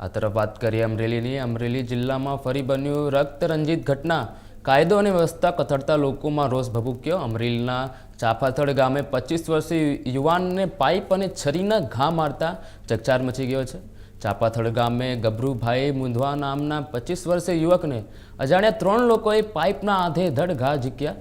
આ તરફ વાત કરીએ અમરેલીની. અમરેલી જિલ્લામાં ફરી બન્યું રક્તરંજિત ઘટના. કાયદો અને વ્યવસ્થા કથળતા લોકોમાં રોષ ભભૂક્યો. અમરેલીના ચાફાથડ ગામે પચીસ વર્ષીય યુવાનને પાઇપ અને છરીના ઘા મારતા ચકચાર મચી ગયો છે. ચાપાથડ ગામે ગભરુભાઈ મુંધવા નામના પચીસ વર્ષે યુવકને અજાણ્યા ત્રણ લોકોએ પાઇપના આધે ધડ ઘા ઝીક્યા.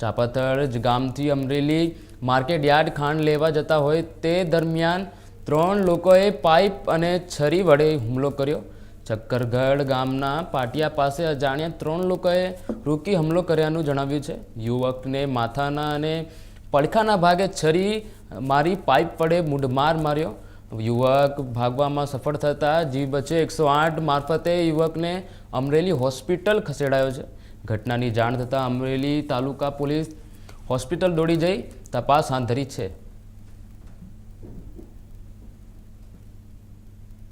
ચાપાથડ ગામથી અમરેલી માર્કેટ યાર્ડ ખાંડ લેવા જતા હોય તે દરમિયાન ત્રણ લોકોએ પાઇપ અને છરી વડે હુમલો કર્યો. ચક્કરગઢ ગામના પાટિયા પાસે અજાણ્યા ત્રણ લોકોએ રૂકી હુમલો કર્યાનું જણાવ્યું છે. યુવકને માથાના અને પડખાના ભાગે છરી મારી પાઇપ વડે મૂઢમાર માર્યો. યુવક ભાગવામાં સફળ થતાં જીવ બચે એકસો આઠ મારફતે યુવકને અમરેલી હોસ્પિટલ ખસેડાયો છે. ઘટનાની જાણ થતાં અમરેલી તાલુકા પોલીસ હોસ્પિટલ દોડી જઈ તપાસ હાથ ધરી છે.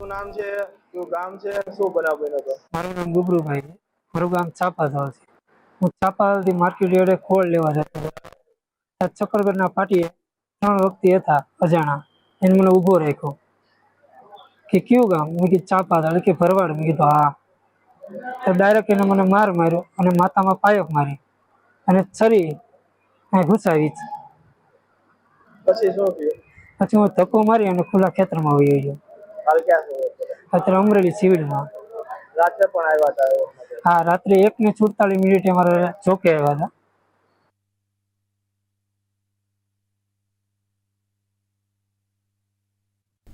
શું નામ છે શું ગામ છે શું બનાવ બન્યો હતો મારું નામ ગુબરુભાઈ છે. મારું ગામ ચાપાથળ છે. હું ચાપાથળથી માર્કેટ યાર્ડે ખોળ લેવા જતો હતો ચક્કરગઢના પાટીએ ત્રણ વ્યક્તિ હતા અજાણા. એને મને ઊભો રાખ્યો. કે કયું ગામ? મેં કીધું ચાપાથળ કે ભરવાડ? મેં કીધું હા. તો ડાયરેક્ટ એને મને માર માર્યો અને માથામાં પાયક મારી. અને છરી ઘુસાવી પછી શું થયું? પછી હું ધક્કો મારી અને ખુલ્લા ખેતરમાં વહી ગયો. હાલ ક્યાં છો અત્યારે? અમરેલી સિવિલમાં. રાત્રે પણ આવ્યા હતા? હા રાત્રે એક ને સુડતાલીસ મિનિટે અમારે ચોકે આવ્યા હતા.